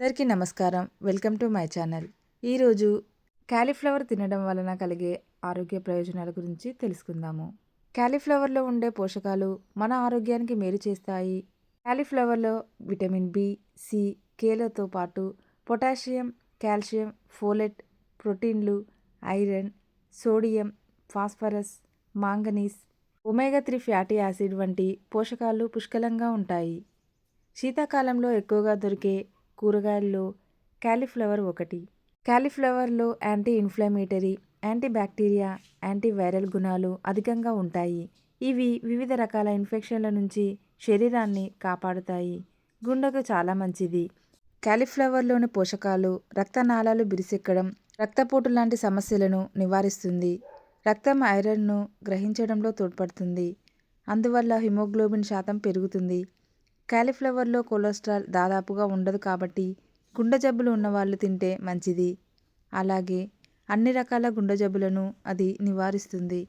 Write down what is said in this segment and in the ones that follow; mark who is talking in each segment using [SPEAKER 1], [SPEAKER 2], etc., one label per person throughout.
[SPEAKER 1] అందరికీ నమస్కారం. Welcome to my channel. ఈరోజు క్యాలీఫ్లవర్ తినడం వలన కలిగే ఆరోగ్య ప్రయోజనాల గురించి తెలుసుకుందాము. క్యాలీఫ్లవర్లో ఉండే పోషకాలు మన ఆరోగ్యానికి మేలు చేస్తాయి. క్యాలీఫ్లవర్లో విటమిన్ బి సి కేలతో పాటు పొటాషియం కాల్షియం ఫోలెట్ ప్రోటీన్లు iron sodium phosphorus manganese omega three fatty acid వంటి పోషకాలు పుష్కలంగా ఉంటాయి. శీతాకాలంలో ఎక్కువగా దొరికే కూరగాయల్లో క్యాలీఫ్లవర్ ఒకటి. క్యాలీఫ్లవర్లో anti inflammatory anti bacteria anti viral గుణాలు అధికంగా ఉంటాయి. ఇవి వివిధ రకాల ఇన్ఫెక్షన్ల నుంచి శరీరాన్ని కాపాడుతాయి. గుండెకు చాలా మంచిది. క్యాలీఫ్లవర్లోని పోషకాలు రక్తనాళాలు బిరిసెక్కడం రక్తపోటు లాంటి సమస్యలను నివారిస్తుంది. రక్తం ఐరన్ను గ్రహించడంలో తోడ్పడుతుంది. అందువల్ల హిమోగ్లోబిన్ శాతం పెరుగుతుంది. క్యాలీఫ్లవర్లో కొలెస్ట్రాల్ దాదాపుగా ఉండదు కాబట్టి గుండె జబ్బులు ఉన్నవాళ్ళు తింటే మంచిది. అలాగే అన్ని రకాల గుండె జబ్బులను అది నివారిస్తుంది.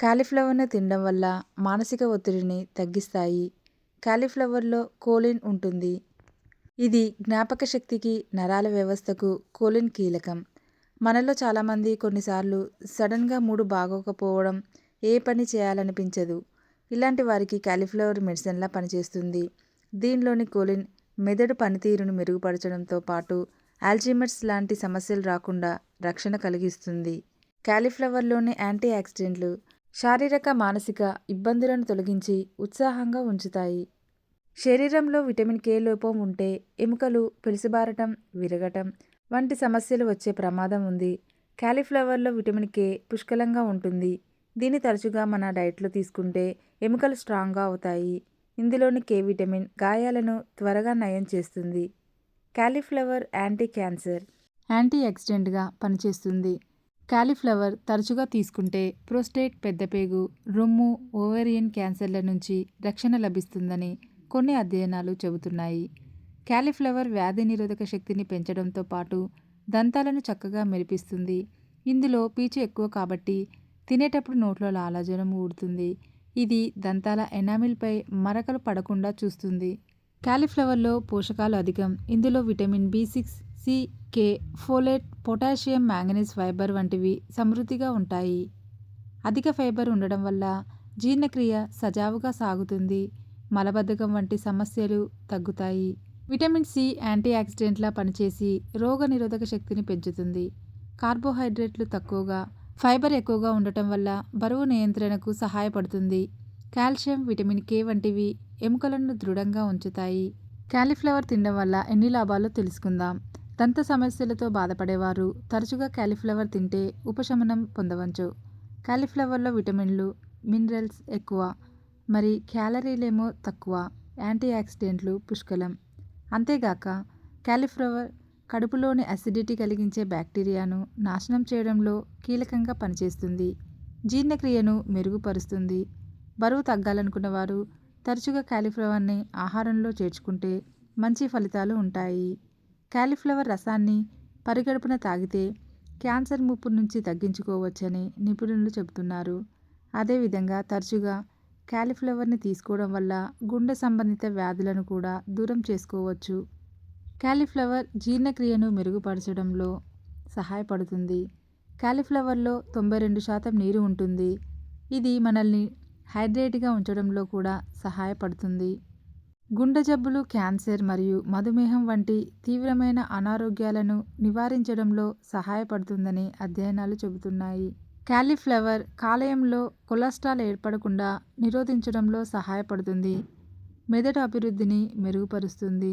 [SPEAKER 1] క్యాలీఫ్లవర్ను తినడం వల్ల మానసిక ఒత్తిడిని తగ్గిస్తాయి. క్యాలీఫ్లవర్లో కోలిన్ ఉంటుంది. ఇది జ్ఞాపక శక్తికి నరాల వ్యవస్థకు కోలిన్ కీలకం. మనలో చాలామంది కొన్నిసార్లు సడన్గా మూడు బాగోకపోవడం ఏ పని చేయాలనిపించదు. ఇలాంటి వారికి క్యాలీఫ్లవర్ మెడిసిన్లా పనిచేస్తుంది. దీనిలోని కోలిన్ మెదడు పనితీరును మెరుగుపరచడంతో పాటు ఆల్జీమర్స్ లాంటి సమస్యలు రాకుండా రక్షణ కలిగిస్తుంది. క్యాలీఫ్లవర్లోని యాంటీ ఆక్సిడెంట్లు శారీరక మానసిక ఇబ్బందులను తొలగించి ఉత్సాహంగా ఉంచుతాయి. శరీరంలో విటమిన్ కే లోపం ఉంటే ఎముకలు పెలుసుబారటం విరగటం వంటి సమస్యలు వచ్చే ప్రమాదం ఉంది. క్యాలీఫ్లవర్లో విటమిన్ కే పుష్కలంగా ఉంటుంది. దీన్ని తరచుగా మన డైట్లో తీసుకుంటే ఎముకలు స్ట్రాంగ్గా అవుతాయి. ఇందులోని కే విటమిన్ గాయాలను త్వరగా నయం చేస్తుంది. క్యాలీఫ్లవర్ యాంటీ క్యాన్సర్ యాంటీ యాక్సిడెంట్గా పనిచేస్తుంది. క్యాలీఫ్లవర్ తరచుగా తీసుకుంటే ప్రోస్టేట్ పెద్దపేగు రొమ్ము ఓవేరియన్ క్యాన్సర్ల నుంచి రక్షణ లభిస్తుందని కొన్ని అధ్యయనాలు చెబుతున్నాయి. క్యాలీఫ్లవర్ వ్యాధి నిరోధక శక్తిని పెంచడంతో పాటు దంతాలను చక్కగా మెరిపిస్తుంది. ఇందులో పీచు ఎక్కువ కాబట్టి తినేటప్పుడు నోట్లో లాలాజలం ఊడుతుంది. ఇది దంతాల ఎనామిల్పై మరకలు పడకుండా చూస్తుంది. క్యాలీఫ్లవర్లో పోషకాలు అధికం. ఇందులో vitamin B six C K folate potassium manganese fibre వంటివి సమృద్ధిగా ఉంటాయి. అధిక ఫైబర్ ఉండడం వల్ల జీర్ణక్రియ సజావుగా సాగుతుంది. మలబద్ధకం వంటి సమస్యలు తగ్గుతాయి. విటమిన్ సి యాంటీ ఆక్సిడెంట్లా పనిచేసి రోగ నిరోధక శక్తిని పెంచుతుంది. కార్బోహైడ్రేట్లు తక్కువగా ఫైబర్ ఎక్కువగా ఉండటం వల్ల బరువు నియంత్రణకు సహాయపడుతుంది. కాల్షియం విటమిన్ కే వంటివి ఎముకలను దృఢంగా ఉంచుతాయి. క్యాలీఫ్లవర్ తినడం వల్ల ఎన్ని లాభాలో తెలుసుకుందాం. దంత సమస్యలతో బాధపడేవారు తరచుగా క్యాలీఫ్లవర్ తింటే ఉపశమనం పొందవచ్చు. క్యాలీఫ్లవర్లో విటమిన్లు మినరల్స్ ఎక్కువ మరి క్యాలరీలేమో తక్కువ యాంటీ ఆక్సిడెంట్లు పుష్కలం. అంతేగాక క్యాలీఫ్లవర్ కడుపులోని అసిడిటీ కలిగించే బ్యాక్టీరియాను నాశనం చేయడంలో కీలకంగా పనిచేస్తుంది. జీర్ణక్రియను మెరుగుపరుస్తుంది. బరువు తగ్గాలనుకున్న వారు తరచుగా క్యాలీఫ్లవర్ని ఆహారంలో చేర్చుకుంటే మంచి ఫలితాలు ఉంటాయి. క్యాలీఫ్లవర్ రసాన్ని పరిగడుపున తాగితే క్యాన్సర్ ముప్పు నుంచి తగ్గించుకోవచ్చని నిపుణులు చెబుతున్నారు. అదేవిధంగా తరచుగా క్యాలీఫ్లవర్ని తీసుకోవడం వల్ల గుండె సంబంధిత వ్యాధులను కూడా దూరం చేసుకోవచ్చు. క్యాలీఫ్లవర్ జీర్ణక్రియను మెరుగుపరచడంలో సహాయపడుతుంది. క్యాలీఫ్లవర్లో తొంభై రెండు శాతం నీరు ఉంటుంది. ఇది మనల్ని హైడ్రేట్గా ఉంచడంలో కూడా సహాయపడుతుంది. గుండె జబ్బులు క్యాన్సర్ మరియు మధుమేహం వంటి తీవ్రమైన అనారోగ్యాలను నివారించడంలో సహాయపడుతుందని అధ్యయనాలు చెబుతున్నాయి. క్యాలీఫ్లవర్ కాలేయంలో కొలెస్ట్రాల్ ఏర్పడకుండా నిరోధించడంలో సహాయపడుతుంది. మెదడు అభివృద్ధిని మెరుగుపరుస్తుంది.